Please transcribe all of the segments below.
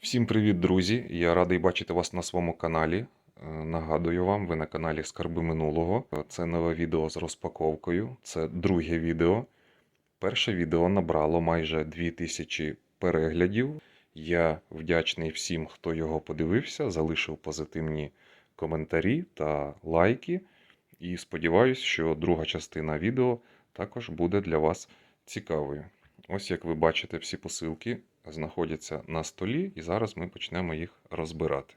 Всім привіт, друзі! Я радий бачити вас на своєму каналі. Е, Нагадую вам, ви на каналі Скарби минулого. Це нове відео з розпаковкою. Це друге відео. Перше відео набрало майже 2000 переглядів. Я вдячний всім, хто його подивився, залишив позитивні коментарі та лайки. І сподіваюся, що друга частина відео також буде для вас цікавою. Ось як ви бачите, всі посилки знаходяться на столі, і зараз ми почнемо їх розбирати.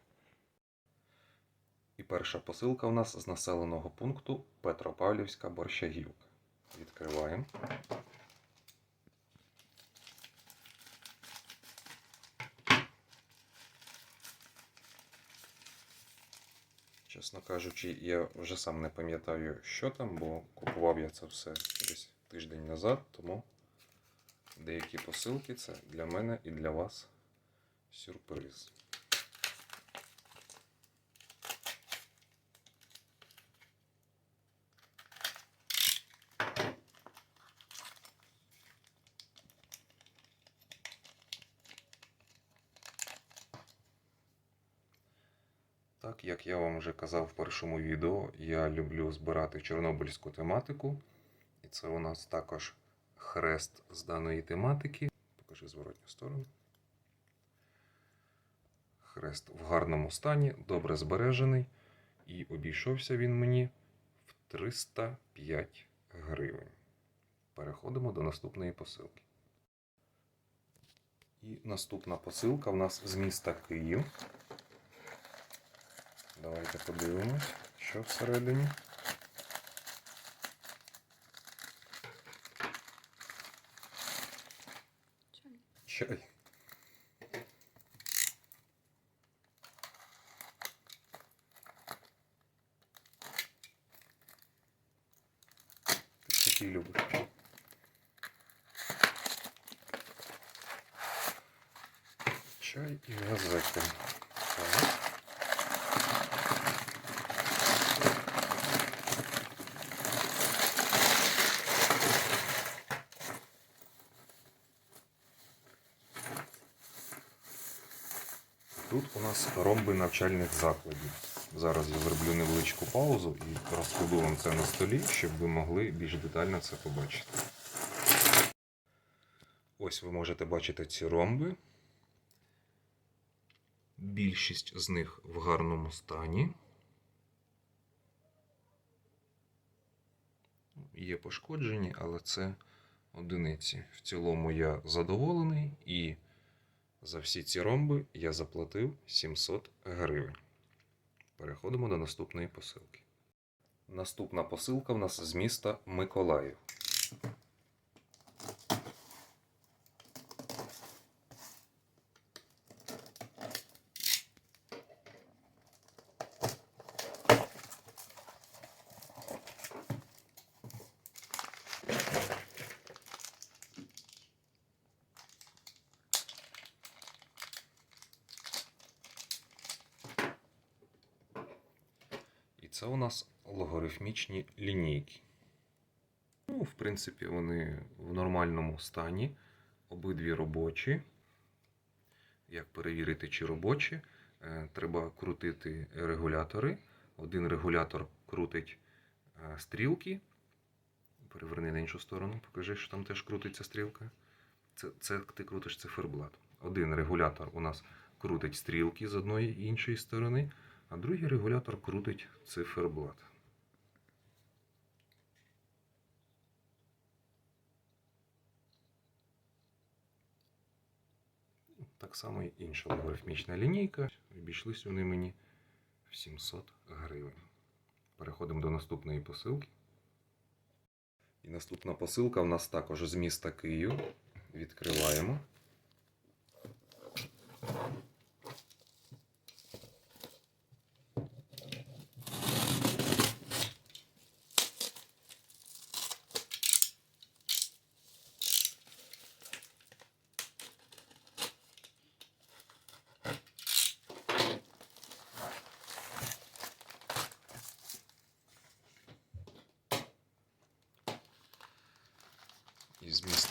І перша посилка у нас з населеного пункту Петропавлівська Борщагівка. Відкриваємо. Чесно кажучи, я вже сам не пам'ятаю, що там, бо купував я це все десь тиждень назад, тому деякі посилки це для мене і для вас сюрприз. Так, як я вам вже казав в першому відео, я люблю збирати чорнобильську тематику. І це у нас також хрест з даної тематики. Покажи зворотню сторону. Хрест в гарному стані, добре збережений. І обійшовся він мені в 305 гривень. Переходимо до наступної посилки. І наступна посилка в нас з міста Київ. Давайте подивимось, що всередині. Чай. Ти такий любиш. Чай і газети. Так. Тут у нас ромби навчальних закладів. Зараз я зроблю невеличку паузу і розкладу вам це на столі, щоб ви могли більш детально це побачити. Ось ви можете бачити ці ромби. Більшість з них в гарному стані. Є пошкоджені, але це одиниці. В цілому я задоволений і за всі ці ромби я заплатив 700 гривень. Переходимо до наступної посилки. Наступна посилка в нас з міста Миколаїв. Це у нас логарифмічні лінійки. Ну, в принципі, вони в нормальному стані. Обидві робочі. Як перевірити, чи робочі? Е, Треба крутити регулятори. Один регулятор крутить е, стрілки. Переверни на іншу сторону, покажи, що там теж крутиться стрілка. Це, це ти крутиш циферблат. Один регулятор у нас крутить стрілки з одної і іншої сторони, а другий регулятор крутить циферблат. Так само і інша логарифмічна лінійка. Обійшлись вони мені в 700 гривень. Переходимо до наступної посилки. І наступна посилка в нас також з міста Київ. Відкриваємо.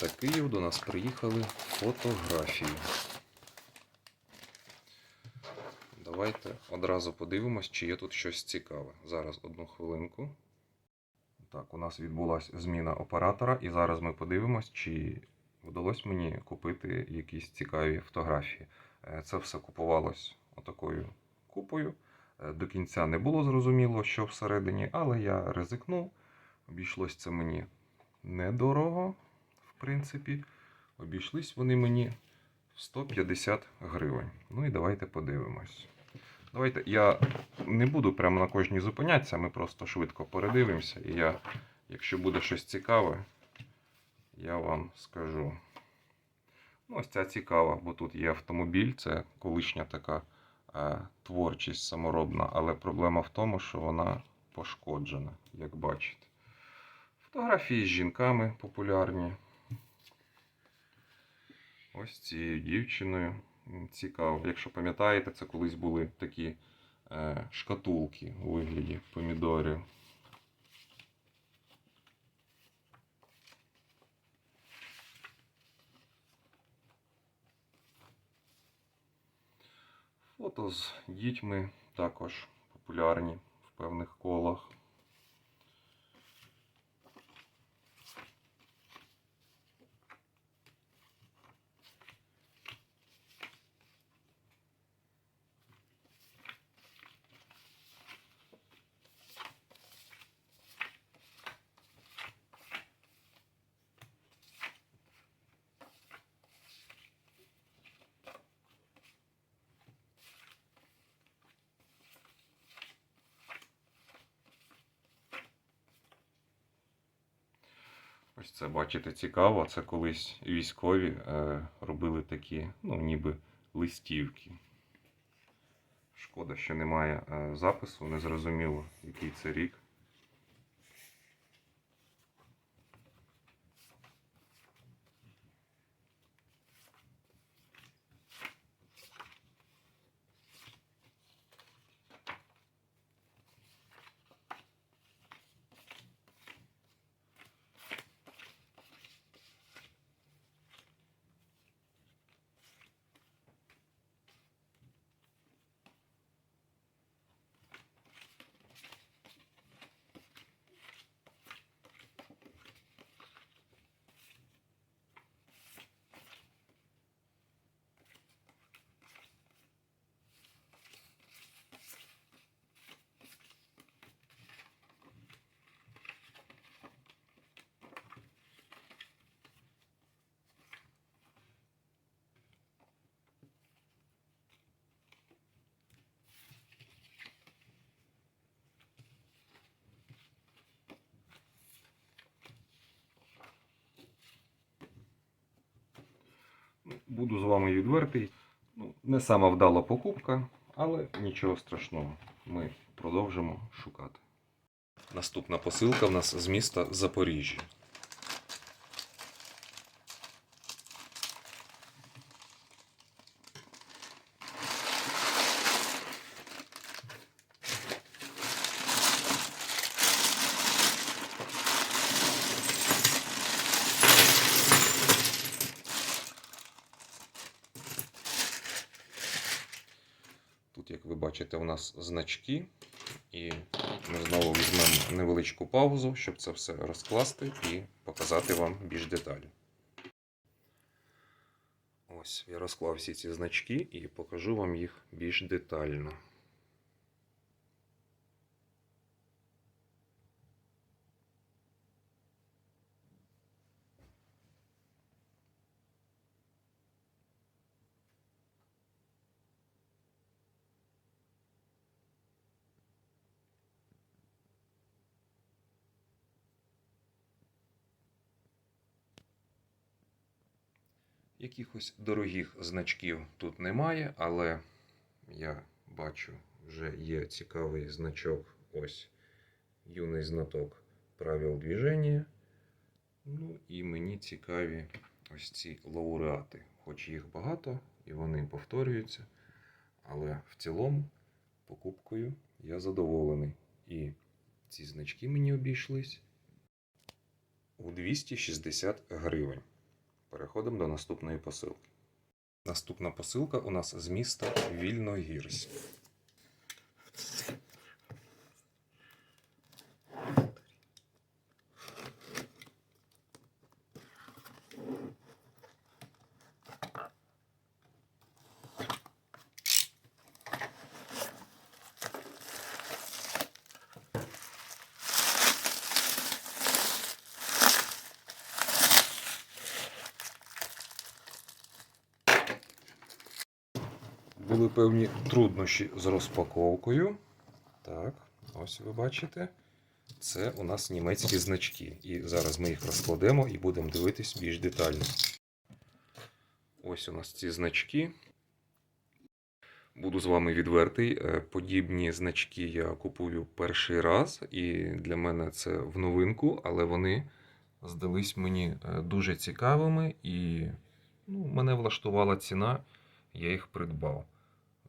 Міста Київ до нас приїхали фотографії. Давайте одразу подивимось, чи є тут щось цікаве. Зараз одну хвилинку. Так, у нас відбулася зміна оператора, і зараз ми подивимось, чи вдалося мені купити якісь цікаві фотографії. Е, Це все купувалось отакою купою. Е, До кінця не було зрозуміло, що всередині, але я ризикнув. Обійшлось це мені недорого, принципі. Обійшлись вони мені в 150 гривень. Ну і давайте подивимось. Давайте я не буду прямо на кожній зупинятися, ми просто швидко передивимося. І я, якщо буде щось цікаве, я вам скажу. Ну, ось ця цікава, бо тут є автомобіль, це колишня така е, творчість саморобна, але проблема в тому, що вона пошкоджена, як бачите. Фотографії з жінками популярні. Ось цією дівчиною. Цікаво. Якщо пам'ятаєте, це колись були такі е, шкатулки у вигляді помідорів. Фото з дітьми також популярні в певних колах. Ось це бачите цікаво. Це колись військові е, робили такі, ну, ніби листівки. Шкода, що немає е, запису, не зрозуміло, який це рік. Ну, Буду з вами відвертий. Ну, не сама вдала покупка, але нічого страшного. Ми продовжимо шукати. Наступна посилка в нас з міста Запоріжжя. Як ви бачите, у нас значки. І ми знову візьмемо невеличку паузу, щоб це все розкласти і показати вам більш деталі. Ось я розклав всі ці значки і покажу вам їх більш детально. Якихось дорогих значків тут немає, але я бачу, вже є цікавий значок. Ось юний знаток правил движення. Ну і мені цікаві ось ці лауреати. Хоч їх багато і вони повторюються. Але в цілому покупкою я задоволений. І ці значки мені обійшлись у 260 гривень. Переходимо до наступної посилки. Наступна посилка у нас з міста Вільногірсь. Були певні труднощі з розпаковкою. Так, ось ви бачите. Це у нас німецькі значки. І зараз ми їх розкладемо і будемо дивитись більш детально. Ось у нас ці значки. Буду з вами відвертий. е, Подібні значки я купую перший раз, і для мене це в новинку, але вони здались мені е, дуже цікавими, і ну, мене влаштувала ціна, я їх придбав.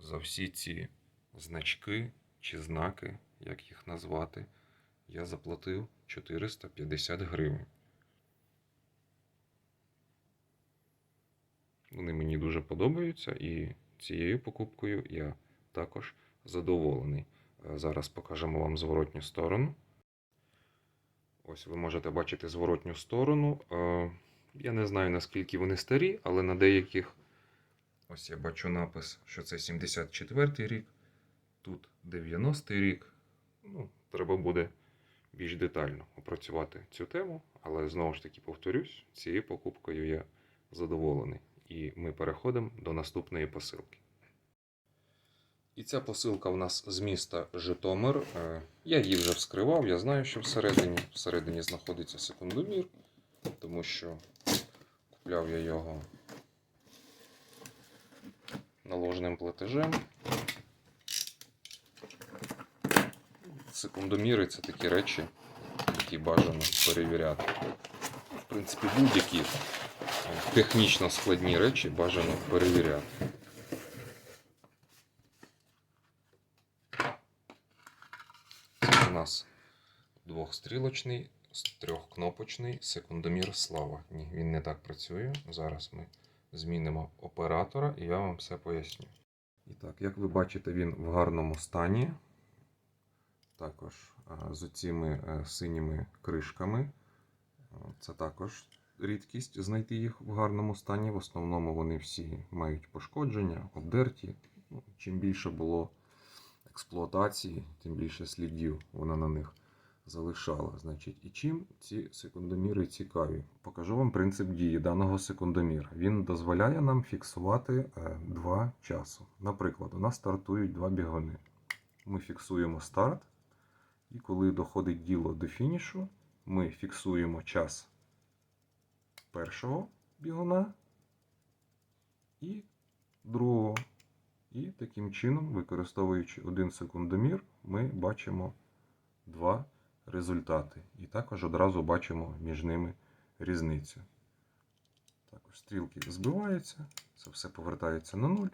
За всі ці значки чи знаки, як їх назвати, я заплатив 450 гривень. Вони мені дуже подобаються, і цією покупкою я також задоволений. Е, Зараз покажемо вам зворотню сторону. Ось ви можете бачити зворотню сторону. Е, Я не знаю, наскільки вони старі, але на деяких ось я бачу напис, що це 74 рік, тут 90-й рік. Ну, треба буде більш детально опрацювати цю тему, але знову ж таки повторюсь, цією покупкою я задоволений. І ми переходимо до наступної посилки. І ця посилка в нас з міста Житомир. Е, Я її вже вскривав, я знаю, що всередині. Всередині знаходиться секундомір, тому що купляв я його наложеним платежем. Секундоміри це такі речі, які бажано перевіряти. В принципі, будь-які е, технічно складні речі бажано перевіряти. У нас двохстрілочний, трьохкнопочний секундомір слава. Ні, він не так працює. Зараз ми змінимо оператора і я вам все поясню. І так, як ви бачите, він в гарному стані. Також з цими е, синіми кришками. Е, Це також рідкість знайти їх в гарному стані. В основному вони всі мають пошкодження, обдерті. Ну, чим більше було експлуатації, тим більше слідів вона на них залишала. Значить, і чим ці секундоміри цікаві? Покажу вам принцип дії даного секундоміра. Він дозволяє нам фіксувати е, два часу. Наприклад, у нас стартують два бігуни. Ми фіксуємо старт, і коли доходить діло до фінішу, ми фіксуємо час першого бігуна і другого. І таким чином, використовуючи один секундомір, ми бачимо два результати. І також одразу бачимо між ними різницю. Також стрілки збиваються, це все повертається на нуль.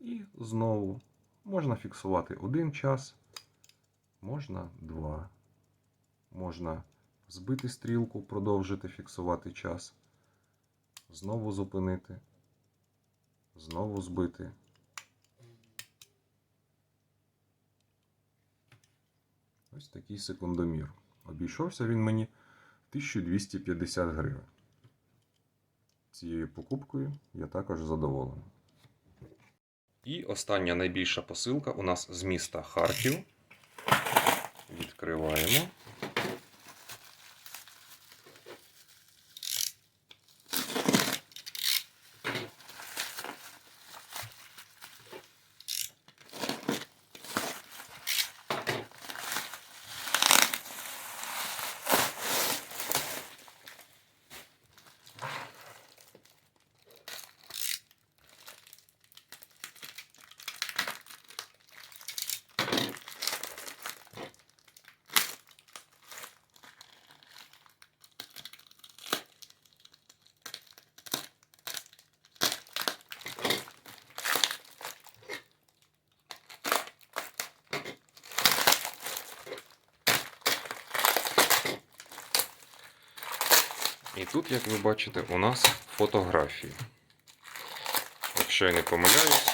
І знову можна фіксувати один час, можна два. Можна збити стрілку, продовжити фіксувати час. Знову зупинити. Знову збити. Ось такий секундомір. Обійшовся він мені 1250 гривень. Цією покупкою я також задоволений. І остання найбільша посилка у нас з міста Харків. Відкриваємо. Тут, як ви бачите, у нас фотографії. Якщо я не помиляюсь,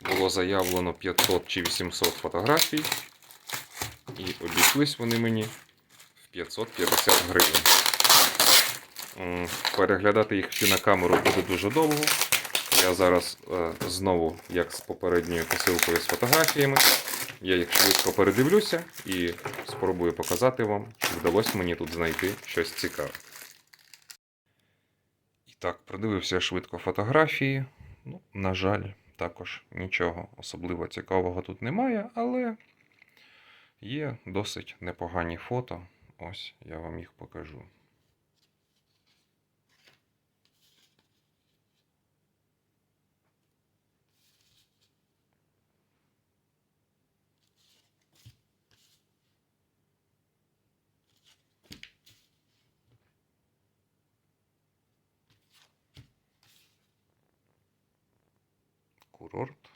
було заявлено 500 чи 800 фотографій, і обійшлись вони мені в 550 гривень. Переглядати їх ще на камеру буде дуже довго. Я зараз е, знову, як з попередньою посилкою з фотографіями, я їх швидко передивлюся і спробую показати вам, чи вдалося мені тут знайти щось цікаве. І так, продивився швидко фотографії. Ну, на жаль, також нічого особливо цікавого тут немає, але є досить непогані фото. Ось я вам їх покажу. Курорт.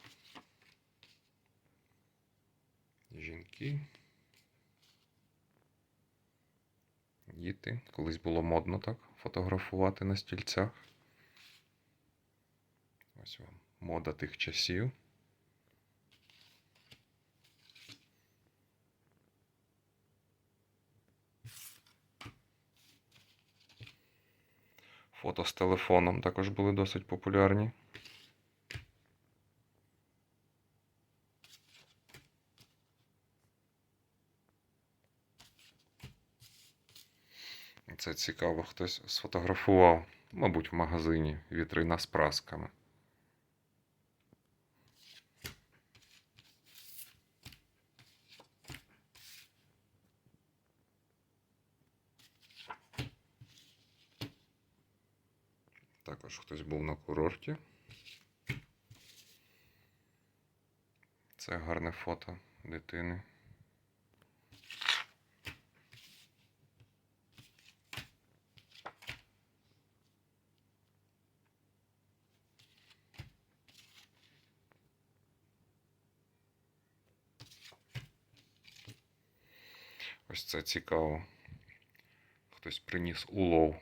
Жінки. Діти. Колись було модно так фотографувати на стільцях. Ось вам мода тих часів. Фото з телефоном також були досить популярні. Цікаво, хтось сфотографував, мабуть, в магазині вітрина з прасками. Також хтось був на курорті. Це гарне фото дитини. Ось це цікаво. Хтось приніс улов.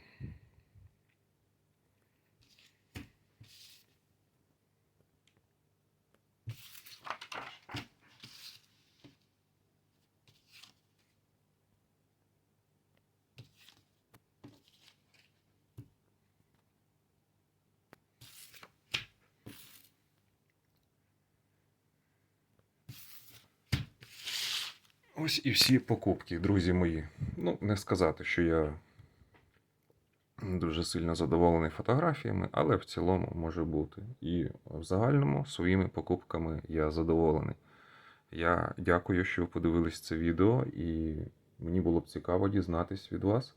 Ось і всі покупки, друзі мої. Ну, не сказати, що я дуже сильно задоволений фотографіями, але в цілому може бути. І в загальному своїми покупками я задоволений. Я дякую, що ви подивились це відео, і мені було б цікаво дізнатись від вас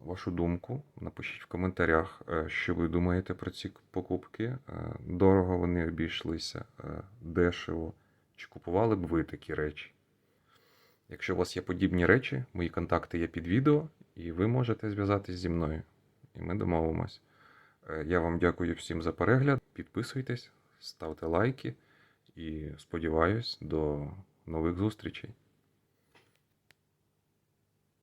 вашу думку. Напишіть в коментарях, е, що ви думаєте про ці покупки. Е, Дорого вони обійшлися, е, дешево. Чи купували б ви такі речі? Якщо у вас є подібні речі, мої контакти є під відео, і ви можете зв'язатись зі мною. І ми домовимось. Е, Я вам дякую всім за перегляд. Підписуйтесь, ставте лайки і сподіваюсь до нових зустрічей.